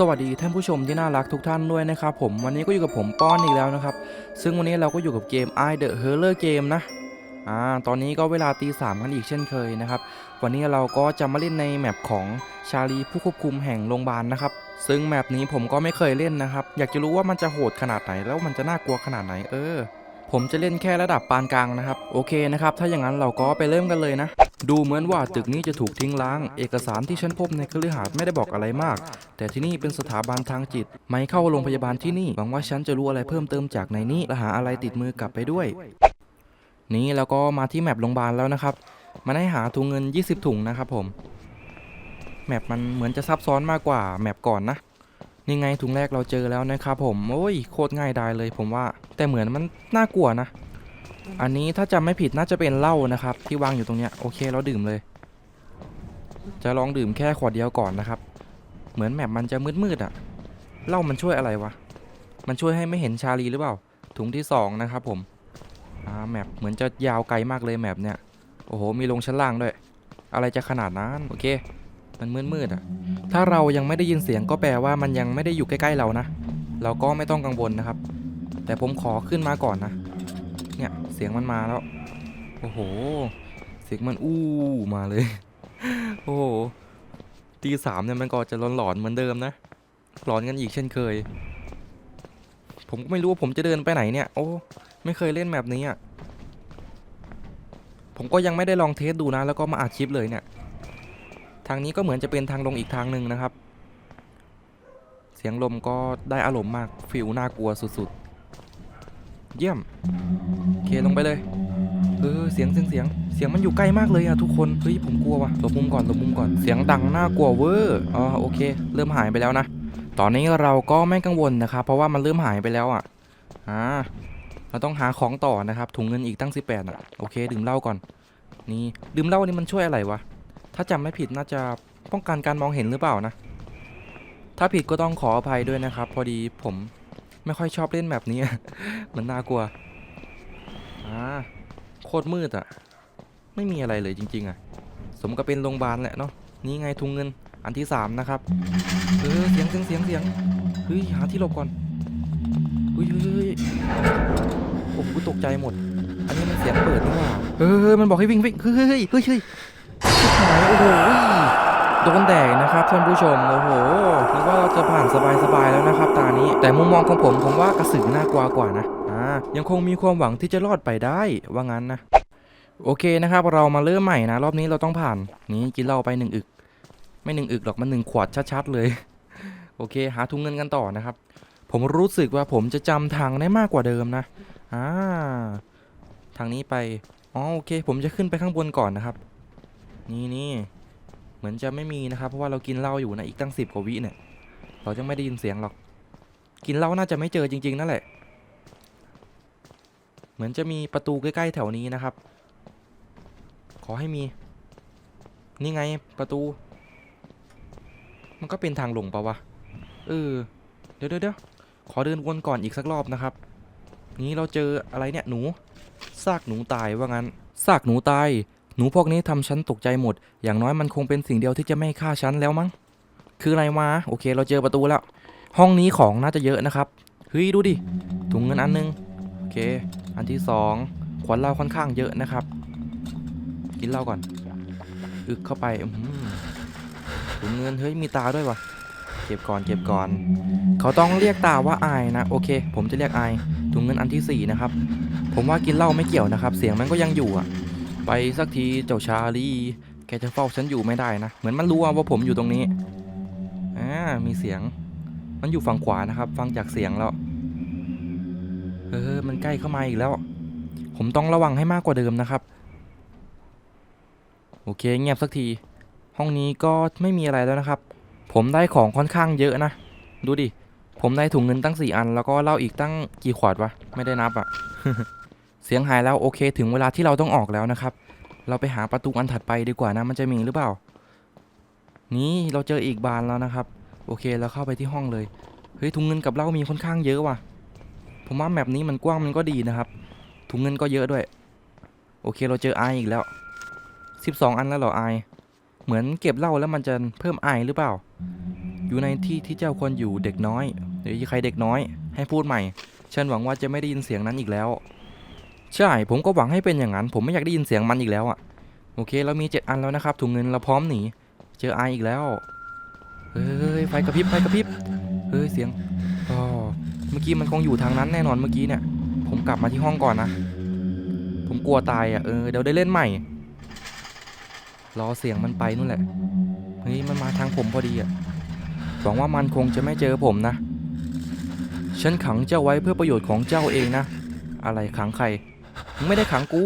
สวัสดีท่านผู้ชมที่น่ารักทุกท่านด้วยนะครับผมวันนี้ก็อยู่กับผมป้อนอีกแล้วนะครับ ซึ่งวันนี้เราก็อยู่กับเกม I The Horror Game นะอ่าตอนนี้ก็เวลาตีสามกันอีกเช่นเคยนะครับ วันนี้เราก็จะมาเล่นในแมปของชาลีผู้ควบคุมแห่งโรงพยาบาลนะครับ ซึ่งแมปนี้ผมก็ไม่เคยเล่นนะครับ อยากจะรู้ว่ามันจะโหดขนาดไหนแล้วมันจะน่ากลัวขนาดไหนเออ ผมจะเล่นแค่ระดับปานกลางนะครับ โอเคนะครับ ถ้าอย่างนั้นเราก็ไปเริ่มกันเลยนะ ดูเหมือนว่าตึกนี้จะถูกทิ้งร้าง เอกสารที่ฉันพบในคฤหาสน์ไม่ได้บอกอะไรมาก แต่ที่นี่เป็นสถาบันทางจิต ไม่เข้าโรงพยาบาลที่นี่ หวังว่าฉันจะรู้อะไรเพิ่มเติมจากในนี้ และหาอะไรติดมือกลับไปด้วย นี่แล้วก็มาที่แมปโรงพยาบาลแล้วนะครับ มันให้หาถุงเงิน 20 ถุงนะครับผม แมปมันเหมือนจะซับซ้อนมากกว่าแมปก่อนนะ นี่ไงถุงแรกเราเจอแล้วนะครับผม โอ้ยโคตรง่ายดายเลยผมว่า แต่เหมือนมันน่ากลัวนะ อันนี้ถ้าจำไม่ผิดน่าจะเป็นเหล้านะครับ ที่วางอยู่ตรงเนี้ยโอเคเราดื่มเลย จะลองดื่มแค่ขวดเดียวก่อนนะครับ เหมือนแมปมันจะมืดๆอะ่ะเหล้ามันช่วยอะไรวะมันช่วยให้ไม่เห็นชาลีหรือเปล่า ถุงที่สองนะครับผมอ่าแมปเหมือนจะยาวไกลมากเลยแมปเนี่ยโอ้โหมีลงชั้นล่างด้วย อะไรจะขนาดนั้นโอเค มันมืดๆอะ ถ้าเรายังไม่ได้ยินเสียงก็แปลว่ามันยังไม่ได้อยู่ใกล้ๆเรานะ เราก็ไม่ต้องกังวลนะครับ แต่ผมขอขึ้นมาก่อนนะ เนี่ย เสียงมันมาแล้ว โอ้โห เสียงมันอู้มาเลย โอ้โหตีสามเนี่ยมันก็จะหลอนๆเหมือนเดิมนะ หลอนกันอีกเช่นเคย ผมก็ไม่รู้ว่าผมจะเดินไปไหนเนี่ย โอ้ ไม่เคยเล่นแบบนี้อะ ผมก็ยังไม่ได้ลองเทสดูนะ แล้วก็มาอัดคลิปเลยเนี่ย ทางนี้ก็เหมือนจะเป็นทางลงอีกทางหนึ่งนะครับ เสียงลมก็ได้อารมณ์มากฟิลน่ากลัวสุดๆ เยี่ยมโอเคลงไปเลยเออเสียงเสียงเสียงเสียงมันอยู่ใกล้มากเลยอะทุกคนเฮ้ยผมกลัวว่ะหลบมุมก่อนหลบมุมก่อนเสียงดังน่ากลัวเวอร์อ๋อโอเค เริ่มหายไปแล้วนะตอนนี้เราก็ไม่กังวลนะครับเพราะว่ามันเริ่มหายไปแล้วอะอ่าเราต้องหาของต่อนะครับถุงเงินอีกตั้ง 18อะโอเคดื่มเหล้าก่อนนี่ดื่มเหล้านี่มันช่วยอะไรวะถ้าจำไม่ผิดน่าจะป้องกันการมองเห็นหรือเปล่านะ ถ้าผิดก็ต้องขออภัยด้วยนะครับ พอดีผม ไม่ค่อยชอบเล่นแบบนี้ มันน่ากลัวอ่าโคตรมืดอะไม่มีอะไรเลยจริง ๆอะสมกับเป็นโรงพยาบาลแหละเนาะนี่ไงทุงเงินอันที่สามนะครับเออเสียงเสียงเสียงเสียงเฮ้ยหาที่หลบก่อนเฮ้ยเฮ้ยเฮ้ยโอ้โหตกใจหมด อันนี้มันเสียงเปิดนี่ว่าเออมันบอกให้วิ่งวิ่งเฮ้ยเฮ้ยเฮ้ยเฮ้ยเฮ้ยชิบหายโอ้โห โดนแดกนะครับท่านผู้ชมโอ้โหคิดว่าเราจะผ่านสบายๆแล้วนะครับตานี้ แต่มุมมองของผมผมว่ากระสือน่ากลัวกว่านะอ่ายังคงมีความหวังที่จะรอดไปได้ว่างั้นนะ โอเคนะครับ เรามาเริ่มใหม่นะ รอบนี้เราต้องผ่านนี้กินเหล้าไปหนึ่งอึก ไม่หนึ่งอึกหรอกมันหนึ่งขวดชัดๆเลย โอเค หาถุงเงินกันต่อนะครับ ผมรู้สึกว่าผมจะจำทางได้มากกว่าเดิมนะอ่าทางนี้ไปอ๋อโอเค ผมจะขึ้นไปข้างบนก่อนนะครับ นี่นี่ มือนจะไม่มีนะครับ เพราะว่าเรากินเหล้าอยู่นะอีกตั้งสิบกว่าวิเนี่ย เราจะไม่ได้ยินเสียงหรอก กินเหล้าน่าจะไม่เจอจริง ๆ นั่นแหละ เหมือนจะมีประตูใกล้ๆแถวนี้นะครับ ขอให้มี นี่ไงประตู มันก็เป็นทางลงปะวะ เออ เดี๋ยวเดี๋ยวเดี๋ยวขอเดินวนก่อนอีกสักรอบนะครับ นี้เราเจออะไรเนี่ยหนู ซากหนูตายว่างั้น ซากหนูตาย หนูพวกนี้ทำฉันตกใจหมด อย่างน้อยมันคงเป็นสิ่งเดียวที่จะไม่ฆ่าฉันแล้วมั้ง คืออะไรมาโอเค เราเจอประตูแล้ว ห้องนี้ของน่าจะเยอะนะครับ เฮ้ยดูดิ ถุงเงินอันนึง โอเค อันที่สองขวดเหล้าค่อนข้างเยอะนะครับ กินเหล้าก่อน อึกเข้าไปถุงเงินเฮ้ยมีตาด้วยวะเก็บก่อนเก็บก่อน เขาต้องเรียกตาว่าอายนะ โอเค ผมจะเรียกอายถุงเงินอันที่สี่นะครับ ผมว่ากินเหล้าไม่เกี่ยวนะครับ เสียงมันก็ยังอยู่อะ ไปสักทีเจ้าชาลีแกจะเฝ้าฉันอยู่ไม่ได้นะ เหมือนมันรู้ว่าผมอยู่ตรงนี้อ่ามีเสียง มันอยู่ฝั่งขวานะครับ ฟังจากเสียงแล้ว เออ มันใกล้เข้ามาอีกแล้ว ผมต้องระวังให้มากกว่าเดิมนะครับ โอเค เงียบสักที ห้องนี้ก็ไม่มีอะไรแล้วนะครับ ผมได้ของค่อนข้างเยอะนะ ดูดิ ผมได้ถุงเงินตั้ง4อัน แล้วก็เหล้าอีกตั้งกี่ขวดวะ ไม่ได้นับอะ เสียงหายแล้วโอเค ถึงเวลาที่เราต้องออกแล้วนะครับ เราไปหาประตูอันถัดไปดีกว่านะ มันจะมีหรือเปล่า นี่เราเจออีกบานแล้วนะครับ โอเคเราเข้าไปที่ห้องเลย เฮ้ยถุงเงินกับเหล้ามีค่อนข้างเยอะว่ะ ผมว่าแมปนี้มันกว้างมันก็ดีนะครับ ถุงเงินก็เยอะด้วย โอเคเราเจอไออีกแล้ว 12 อันแล้วเหรอไอเหมือนเก็บเหล้าแล้วมันจะเพิ่มไอหรือเปล่า อยู่ในที่ที่เจ้าควรอยู่เด็กน้อยหรือใครเด็กน้อย ให้พูดใหม่ฉันหวังว่าจะไม่ได้ยินเสียงนั้นอีกแล้ว ใช่ ผมก็หวังให้เป็นอย่างนั้น ผมไม่อยากได้ยินเสียงมันอีกแล้วอะ โอเค เรามีเจ็ดอันแล้วนะครับ ถุงเงินเราพร้อมหนี เจอไออีกแล้ว เฮ้ย ไฟกระพริบ ไฟกระพริบ เฮ้ย เสียงอ๋อเมื่อกี้มันคงอยู่ทางนั้นแน่นอนเมื่อกี้เนี่ย ผมกลับมาที่ห้องก่อนนะ ผมกลัวตายอะ เออ เดี๋ยวได้เล่นใหม่ รอเสียงมันไปนู่นแหละ เฮ้ย มันมาทางผมพอดีอะ หวังว่ามันคงจะไม่เจอผมนะ ฉันขังเจ้าไว้เพื่อประโยชน์ของเจ้าเองนะ อะไรขังใคร มึงไม่ได้ขังกู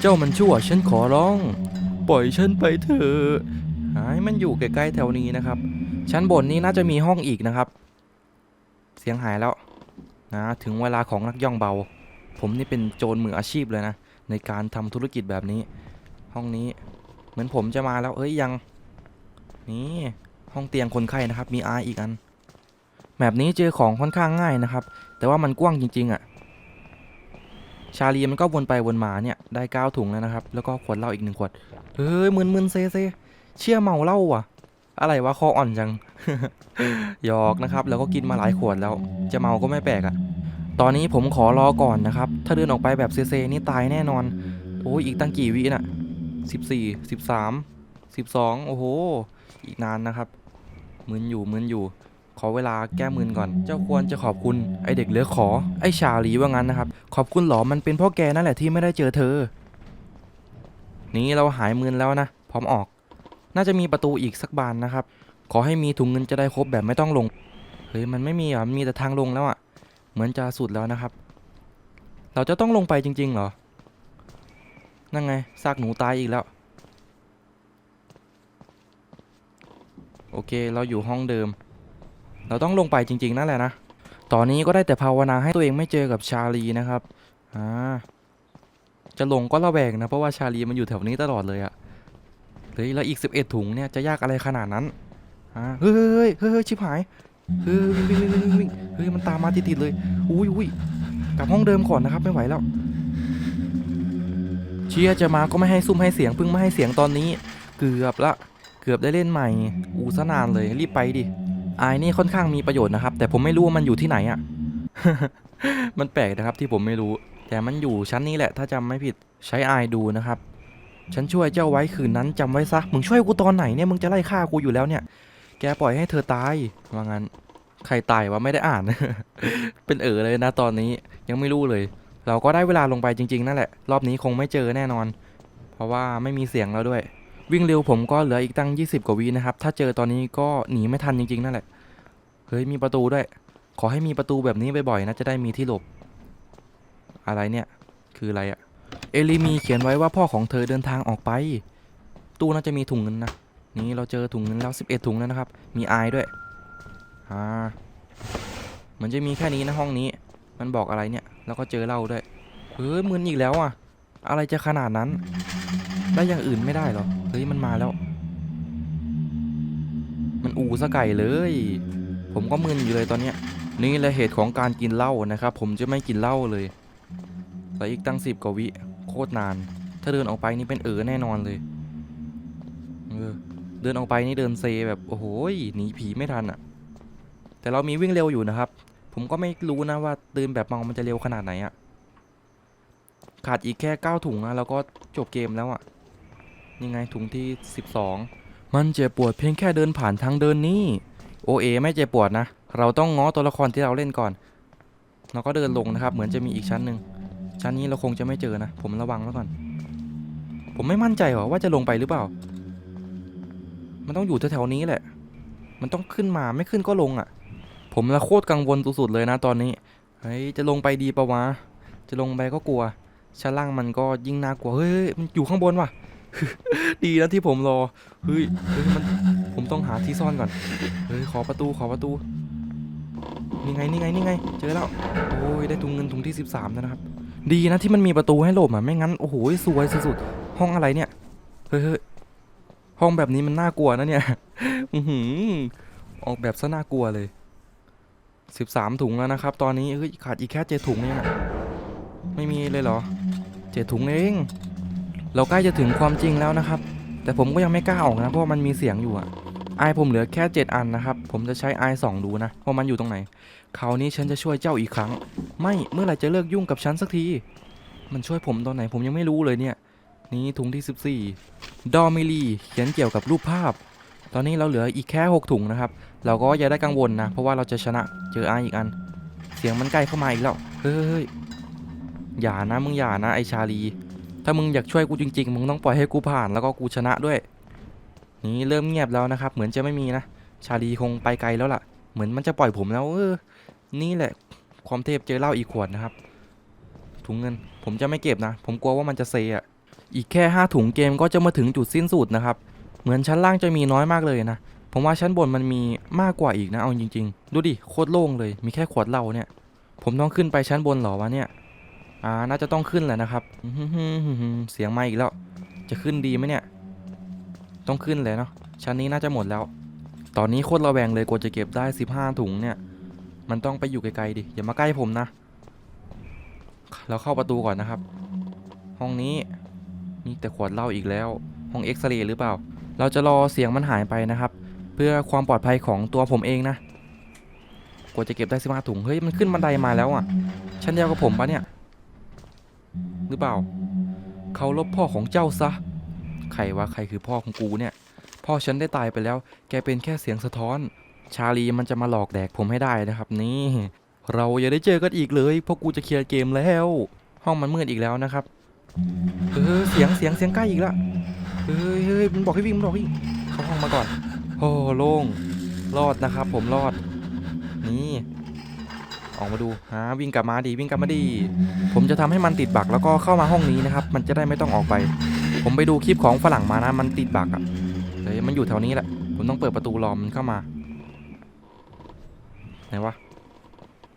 เจ้ามันชั่วฉันขอร้อง ปล่อยฉันไปเถอะหายมันอยู่ใกล้ๆแถวนี้นะครับ ชั้นบนนี้น่าจะมีห้องอีกนะครับ เสียงหายแล้วนะถึงเวลาของนักย่องเบา ผมนี่เป็นโจรมืออาชีพเลยนะ ในการทำธุรกิจแบบนี้ ห้องนี้เหมือนผมจะมาแล้วเอ้ยยัง นี่ห้องเตียงคนไข้นะครับ มีอาอีกอันแบบนี้เจอของค่อนข้างง่ายนะครับ แต่ว่ามันกว้างจริง ๆอะ่ะ ชาลีมันก็วนไปวนมาเนี่ยได้เก้าถุงแล้วนะครับ แล้วก็ขวดเหล้าอีกหนึ่งขวดเฮ้ยมึนมึนเซเซเชี่ยเมาเหล้าว่ะ อะไรวะคออ่อนจังหยอกนะครับแล้วก็กินมาหลายขวดแล้ว จะเมาก็ไม่แปลกอะ่ะตอนนี้ผมขอรอก่อนนะครับ ถ้าเดินออกไปแบบเซเซนี่ตายแน่นอน โอ้ยอีกตั้งกี่วิน่ะสิบสี่สิบสามสิบสองโอ้โห อีกนานนะครับมึนอยู่มึนอยู่ ขอเวลาแก้มึนก่อน เจ้าควรจะขอบคุณไอเด็กเหลือขอ ไอชาลีว่างั้นนะครับ ขอบคุณหรอมันเป็นพ่อแกนั่นแหละที่ไม่ได้เจอเธอ นี่เราหายมึนแล้วนะ พร้อมออก น่าจะมีประตูอีกสักบานนะครับ ขอให้มีถุงเงินจะได้ครบแบบไม่ต้องลง เฮ้ยมันไม่มีอะมีแต่ทางลงแล้วอะ เหมือนจะสุดแล้วนะครับ เราจะต้องลงไปจริง ๆ เหรอ นั่นไงซากหนูตายอีกแล้ว โอเค เราอยู่ห้องเดิม เราต้องลงไปจริง ๆ นั่นแหละนะ ตอนนี้ก็ได้แต่ภาวนาให้ตัวเองไม่เจอกับชาลีนะครับ อ่า จะลงก็ระแวงนะ เพราะว่าชาลีมันอยู่แถวนี้ตลอดเลยอะเฮ้ยแล้วอีก 11 ถุงเนี่ยจะยากอะไรขนาดนั้น อ่า เฮ้ยเฮ้ยเฮ้ยเฮ้ยชิบหาย เฮ้ยวิ่งวิ่งวิ่งวิ่งเฮ้ยมันตามมาติดๆเลย อุ้ยอุ้ยกลับห้องเดิมก่อนนะครับไม่ไหวแล้ว เชียจะมาก็ไม่ให้ซุ่มให้เสียงเพิ่งไม่ให้เสียงตอนนี้ เกือบละ เกือบได้เล่นใหม่ อูซะนานเลยรีบไปดิ ไอายนี่ค่อนข้างมีประโยชน์นะครับ แต่ผมไม่รู้ว่ามันอยู่ที่ไหนอะ่ะ มันแปลกนะครับที่ผมไม่รู้ แต่มันอยู่ชั้นนี้แหละ ถ้าจำไม่ผิดใช้ไอายดูนะครับ ฉันช่วยเจ้าไว้คืนนั้นจำไว้ซะ มึงช่วยกูตอนไหนเนี่ย มึงจะไล่ฆ่ากูอยู่แล้วเนี่ย แกปล่อยให้เธอตาย ว่างั้น ใครตายวะไม่ได้อ่าน เป็นเออเลยนะตอนนี้ ยังไม่รู้เลย เราก็ได้เวลาลงไปจริง ๆ นั่นแหละ รอบนี้คงไม่เจอแน่นอน เพราะว่าไม่มีเสียงแล้วด้วย วิ่งเร็วผมก็เหลืออีกตั้ง 20 กว่าวินะครับ ถ้าเจอตอนนี้ก็หนีไม่ทันจริงๆนั่นแหละ เฮ้ยมีประตูด้วย ขอให้มีประตูแบบนี้บ่อยๆนะจะได้มีที่หลบ อะไรเนี่ย คืออะไรอะเอลิมีเขียนไว้ว่าพ่อของเธอเดินทางออกไป ตู้น่าจะมีถุงเงินนะ นี่เราเจอถุงเงินแล้ว 11 ถุงแล้วนะครับ มีไอด้วยอ่าเหมือนจะมีแค่นี้นะห้องนี้ มันบอกอะไรเนี่ย แล้วก็เจอเหล้าด้วย เฮ้ยมึนอีกแล้วอะ อะไรจะขนาดนั้น ได้อย่างอื่นไม่ได้หรอ เฮ้ย มันมาแล้ว มันอูสะไก่เลย ผมก็มึนอยู่เลยตอนเนี้ย นี่แหละเหตุของการกินเหล้านะครับ ผมจะไม่กินเหล้าเลยแต่อีกตั้งสิบกว่าวิ โคตรนาน ถ้าเดินออกไปนี่เป็นเออแน่นอนเลยเออเดินออกไปนี่เดินเซแบบโอ้โหหนีผีไม่ทันอะ่ะ แต่เรามีวิ่งเร็วอยู่นะครับ ผมก็ไม่รู้นะว่าเดินแบบเมามันจะเร็วขนาดไหนอะ่ะ ขาดอีกแค่ 9 ถุงนะแล้วก็จบเกมแล้วอะ่ะนี่ไงถุงที่ 12 มันเจ็บปวดเพียงแค่เดินผ่านทางเดินนี้โอเอไม่เจ็บปวดนะ เราต้องง้อตัวละครที่เราเล่นก่อน เราก็เดินลงนะครับ เหมือนจะมีอีกชั้นหนึ่งชั้นนี้เราคงจะไม่เจอนะ ผมระวังไว้ก่อน ผมไม่มั่นใจหรอว่าจะลงไปหรือเปล่า มันต้องอยู่แถวๆนี้แหละ มันต้องขึ้นมาไม่ขึ้นก็ลงอะ ผมละโคตรกังวลสุดๆเลยนะตอนนี้ เฮ้ยจะลงไปดีปะวะ จะลงไปก็กลัว ชั้นล่างมันก็ยิ่งน่ากลัวเฮ้ยมันอยู่ข้างบนว่ะดีนะที่ผมรอเฮ้ยเฮ้ยมันผมต้องหาที่ซ่อนก่อนเฮ้ยขอประตูขอประตูนี่ไงนี่ไงนี่ไง เจอแล้วโอ้ยได้ถุงเงินถุงที่ 13แล้วนะครับ ดีนะที่มันมีประตูให้หลบอะไม่งั้นโอ้โหสวยสุดๆห้องอะไรเนี่ยเฮ้ยห้องแบบนี้มันน่ากลัวนะเนี่ยอือหือออกแบบซะน่ากลัวเลย 13 ถุงแล้วนะครับ ตอนนี้เฮ้ยขาดอีกแค่เจ็ดถุงเองอะไม่มีเลยเหรอ เจ็ดถุงเอง เราใกล้จะถึงความจริงแล้วนะครับ แต่ผมก็ยังไม่กล้าออกนะ เพราะมันมีเสียงอยู่อะไอผมเหลือแค่ 7 อันนะครับ ผมจะใช้ไอสองดูนะว่ามันอยู่ตรงไหน คราวนี้ฉันจะช่วยเจ้าอีกครั้ง ไม่เมื่อไหร่จะเลิกยุ่งกับฉันสักที มันช่วยผมตอนไหนผมยังไม่รู้เลยเนี่ย นี่ถุงที่ 14 ดอมิลีเขียนเกี่ยวกับรูปภาพ ตอนนี้เราเหลืออีกแค่ 6 ถุงนะครับ เราก็อย่าได้กังวลนะ เพราะว่าเราจะชนะเจอไออีกอัน เสียงมันใกล้เข้ามาอีกแล้ว เฮ้ย อย่านะมึงอย่านะไอชาลี ถ้ามึงอยากช่วยกูจริงๆ มึงต้องปล่อยให้กูผ่านแล้วก็กูชนะด้วย นี่เริ่มเงียบแล้วนะครับ เหมือนจะไม่มีนะ ชาลีคงไปไกลแล้วล่ะ เหมือนมันจะปล่อยผมแล้วเออ นี่แหละ ความเทพเจอเหล้าอีกขวดนะครับ ถุงเงิน ผมจะไม่เก็บนะ ผมกลัวว่ามันจะเซอะ อีกแค่ห้าถุงเกมก็จะมาถึงจุดสิ้นสุดนะครับ เหมือนชั้นล่างจะมีน้อยมากเลยนะ ผมว่าชั้นบนมันมีมากกว่าอีกนะ เอาจริง ๆ ดูดิ โคตรโล่งเลย มีแค่ขวดเหล้าเนี่ย ผมต้องขึ้นไปชั้นบนหรอวะเนี่ย อ่า น่าจะต้องขึ้นแหละนะครับ เสียงมาอีกแล้ว จะขึ้นดีไหมเนี่ย ต้องขึ้นเลยเนาะ ชั้นนี้น่าจะหมดแล้ว ตอนนี้โคตรระแวงเลยกว่าจะเก็บได้ 15 ถุงเนี่ย มันต้องไปอยู่ไกลๆดิ อย่ามาใกล้ผมนะ เราเข้าประตูก่อนนะครับ ห้องนี้มีแต่ขวดเหล้าอีกแล้ว ห้องเอ็กซเรย์หรือเปล่า เราจะรอเสียงมันหายไปนะครับ เพื่อความปลอดภัยของตัวผมเองนะ กว่าจะเก็บได้สิบห้าถุง เฮ้ย มันขึ้นบันไดมาแล้วอะ ชั้นเดียวกับผมปะเนี่ย รือเปล่า เขาลบพ่อของเจ้าซะ ใครวะใครคือพ่อของกูเนี่ย พ่อฉันได้ตายไปแล้ว แกเป็นแค่เสียงสะท้อน ชาลีมันจะมาหลอกแดกผมให้ได้นะครับ นี่ เราอย่าได้เจอกันอีกเลยเพราะกูจะเคลียร์เกมแล้ว ห้องมันมืดอีกแล้วนะครับ เออเสียงเสียงเสียงใกล้อีกละเฮ้ยเฮ้ยมันบอกให้วิ่งมันบอกวิ่งเข้าห้องมาก่อนโอ้โล่งรอดนะครับ ผมรอด นี่ ออกมาดูฮะวิ่งกลับมาดีวิ่งกลับมาดี ผมจะทำให้มันติดบักแล้วก็เข้ามาห้องนี้นะครับ มันจะได้ไม่ต้องออกไป ผมไปดูคลิปของฝรั่งมานะ มันติดบักอะเฮ้ยมันอยู่แถวนี้แหละ ผมต้องเปิดประตูรอมันเข้ามาไหนวะ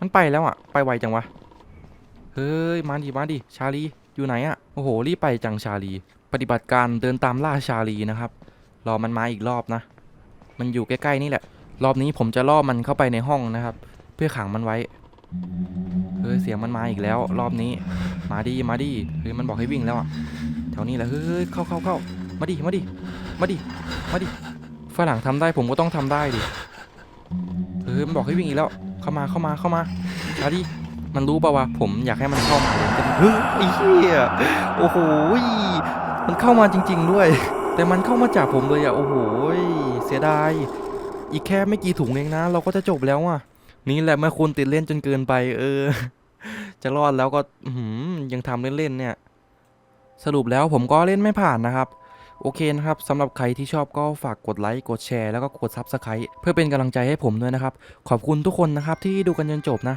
มันไปแล้วอะไปไวจังวะเฮ้ยมาดิมาดิชาลีอยู่ไหนอะโอ้โหรีบไปจังชาลี ปฏิบัติการเดินตามล่าชาลีนะครับรอมันมาอีกรอบนะ มันอยู่ใกล้ๆนี่แหละ รอบนี้ผมจะล่อมันเข้าไปในห้องนะครับ เพื่อขังมันไว้ เฮ้ยเสียงมันมาอีกแล้ว รอบนี้ มาดิมาดิเฮ้ยมันบอกให้วิ่งแล้วอะแถวนี้แหละเฮ้ยเข้าเข้าเข้ามาดิมาดิมาดิมาดิฝรั่งทำได้ผมก็ต้องทำได้ดิเฮ้ยมันบอกให้วิ่งอีกแล้ว เข้ามาเข้ามาเข้ามาชาลีมันรู้ป่าวะผมอยากให้มันเข้ามาเฮ้ยไอ้เหี้ยโอ้โหมันเข้ามาจริง ๆ ด้วย แต่มันเข้ามาจากผมเลยอะโอ้โหยเสียดายอีกแค่ไม่กี่ถุงเองนะ เราก็จะจบแล้วอะ นี่แหละเมื่อคุณติดเล่นจนเกินไป เออ จะรอดแล้วก็หือยังทำเล่นๆเนี่ย สรุปแล้วผมก็เล่นไม่ผ่านนะครับ โอเคนะครับสำหรับใครที่ชอบก็ฝากกดไลค์กดแชร์แล้วก็กด Subscribe เพื่อเป็นกำลังใจให้ผมด้วยนะครับ ขอบคุณทุกคนนะครับที่ดูกันจนจบนะ